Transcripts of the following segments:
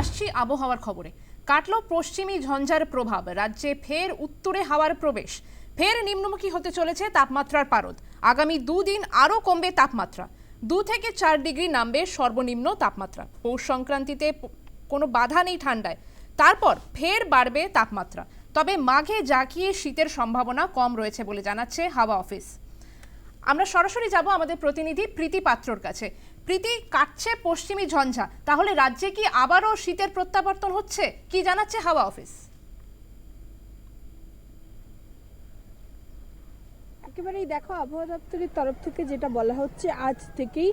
আসছি আবহাওয়ার খবরে। কাটল পশ্চিমী ঝঞ্ঝার প্রভাব। রাজ্যে ফের উত্তরে হাওয়ার প্রবেশ। ফের নিম্নমুখী হতে চলেছে তাপমাত্রার পারদ। আগামী দুদিন আরও কমবে তাপমাত্রা। দু থেকে চার ডিগ্রি নামবে সর্বনিম্ন তাপমাত্রা। পৌষ সংক্রান্তিতে কোনো বাধা নেই ঠান্ডায়। তারপর ফের বাড়বে তাপমাত্রা। তবে মাঘে জাঁকিয়ে শীতের সম্ভাবনা কম রয়েছে বলে জানাচ্ছে হাওয়া অফিস। আমরা সরাসরি যাব আমাদের প্রতিনিধি প্রীতি পাত্রর কাছে। প্রীতি, কাটছে পশ্চিমী ঝঞ্ঝা। তাহলে রাজ্যে কি আবারও শীতের প্রত্যাবর্তন হচ্ছে? কি জানাচ্ছে হাওয়া অফিস? একেবারেই দেখো, আবহাওয়া দপ্তরের তরফ থেকে যেটা বলা হচ্ছে, আজ থেকেই,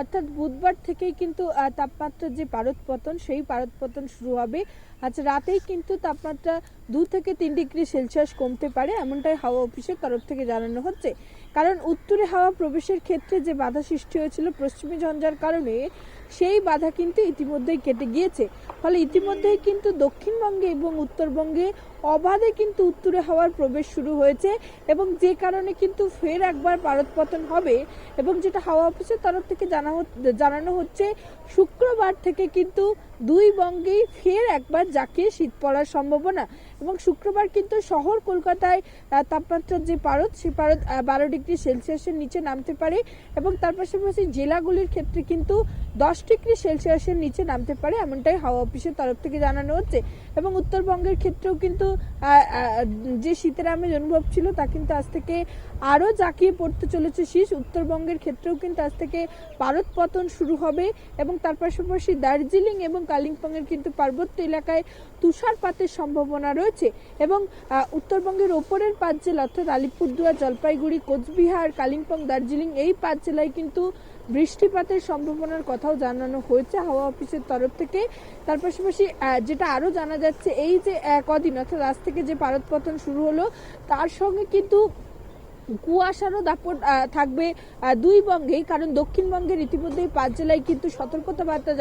অর্থাৎ বুধবার থেকেই কিন্তু তাপমাত্রার যে পারদ পতন সেই পারদ পতন শুরু হবে। আজ রাতেই কিন্তু তাপমাত্রা দু থেকে তিন ডিগ্রি সেলসিয়াস কমতে পারে, এমনটাই হাওয়া অফিসের তরফ থেকে জানানো হচ্ছে। কারণ উত্তরে হাওয়া প্রবেশের ক্ষেত্রে যে বাধা সৃষ্টি হয়েছিল পশ্চিমী ঝঞ্ঝার কারণে, সেই বাধা কিন্তু ইতিমধ্যেই কেটে গিয়েছে। ফলে ইতিমধ্যেই কিন্তু দক্ষিণবঙ্গে এবং উত্তরবঙ্গে অবাধে কিন্তু উত্তরে হাওয়ার প্রবেশ শুরু হয়েছে এবং যে কারণে কিন্তু ফের একবার পারদপতন হবে এবং যেটা হাওয়া অফিসের তরফ থেকে জানা জানানো হচ্ছে, শুক্রবার থেকে কিন্তু দুই বঙ্গেই ফের একবার জাঁকিয়ে শীত পড়ার সম্ভাবনা এবং শুক্রবার কিন্তু শহর কলকাতায় তাপমাত্রার যে পারদ, সে পারদ বারো ডিগ্রি সেলসিয়াসের নিচে নামতে পারে এবং তার পাশাপাশি জেলাগুলির ক্ষেত্রে কিন্তু দশ ডিগ্রি সেলসিয়াসের নিচে নামতে পারে, এমনটাই হাওয়া অফিসের তরফ থেকে জানানো হচ্ছে। এবং উত্তরবঙ্গের ক্ষেত্রেও কিন্তু যে শীতের আমেজ অনুভব ছিল তা কিন্তু আজ থেকে আরও জাঁকিয়ে পড়তে চলেছে শীষ। উত্তরবঙ্গের ক্ষেত্রেও কিন্তু আজ থেকে পারদ পতন শুরু হবে এবং তার পাশাপাশি দার্জিলিং এবং কালিম্পংয়ের কিন্তু পার্বত্য এলাকায় তুষারপাতের সম্ভাবনা রয়েছে এবং উত্তরবঙ্গের ওপরের পাঁচ জেলা অর্থাৎ আলিপুরদুয়ার, জলপাইগুড়ি, কোচবিহার, কালিম্পং, দার্জিলিং এই পাঁচ জেলায় কিন্তু বৃষ্টিপাতের সম্ভাবনার কথাও জানানো হয়েছে হাওয়া অফিসের তরফ থেকে। তার পাশাপাশি যেটা আরও জানা যাচ্ছে, এই যে কদিন অর্থাৎ আজ থেকে যে পারদ পতন শুরু হলো তার সঙ্গে কিন্তু কুয়াশারও দাপট থাকবে দুই বঙ্গেই। কারণ দক্ষিণবঙ্গের ইতিমধ্যেই পাঁচ জেলায় কিন্তু সতর্কতা বার্তা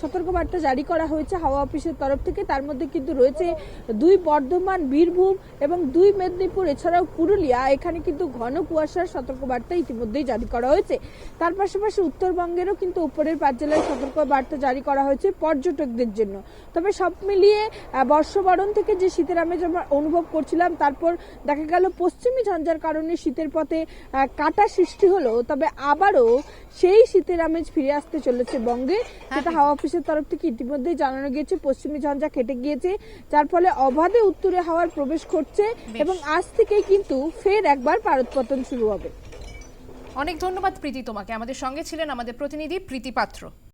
সতর্কবার্তা জারি করা হয়েছে হাওয়া অফিসের তরফ থেকে। তার মধ্যে কিন্তু রয়েছে দুই বর্ধমান, বীরভূম এবং দুই মেদিনীপুর। এছাড়াও পুরুলিয়া, এখানে কিন্তু ঘন কুয়াশার সতর্কবার্তা ইতিমধ্যেই জারি করা হয়েছে। তার পাশাপাশি উত্তরবঙ্গেরও কিন্তু উপরের পাঁচ জেলায় সতর্কবার্তা জারি করা হয়েছে পর্যটকদের জন্য। তবে সব মিলিয়ে বর্ষবরণ থেকে যে শীতের আমেজ আমরা অনুভব করছিলাম, তারপর দেখা গেল পশ্চিমী ঝঞ্ঝার কারণে শীতের পথে কাটা সৃষ্টি হলো তবে আবারও সেই শীতের আমেজ ফিরে আসতে চলেছে বঙ্গে। যেটা হাওয়া অফিসের তরফ থেকে ইতিমধ্যেই জানানো গিয়েছে পশ্চিমী ঝঞ্ঝা কেটে গিয়েছে যার ফলে অবাধে উত্তরে হাওয়ার প্রবেশ করছে এবং আজ থেকেই কিন্তু ফের একবার পারদ পতন শুরু হবে। অনেক ধন্যবাদ প্রীতি তোমাকে। আমাদের সঙ্গে ছিলেন আমাদের প্রতিনিধি প্রীতি পাত্র।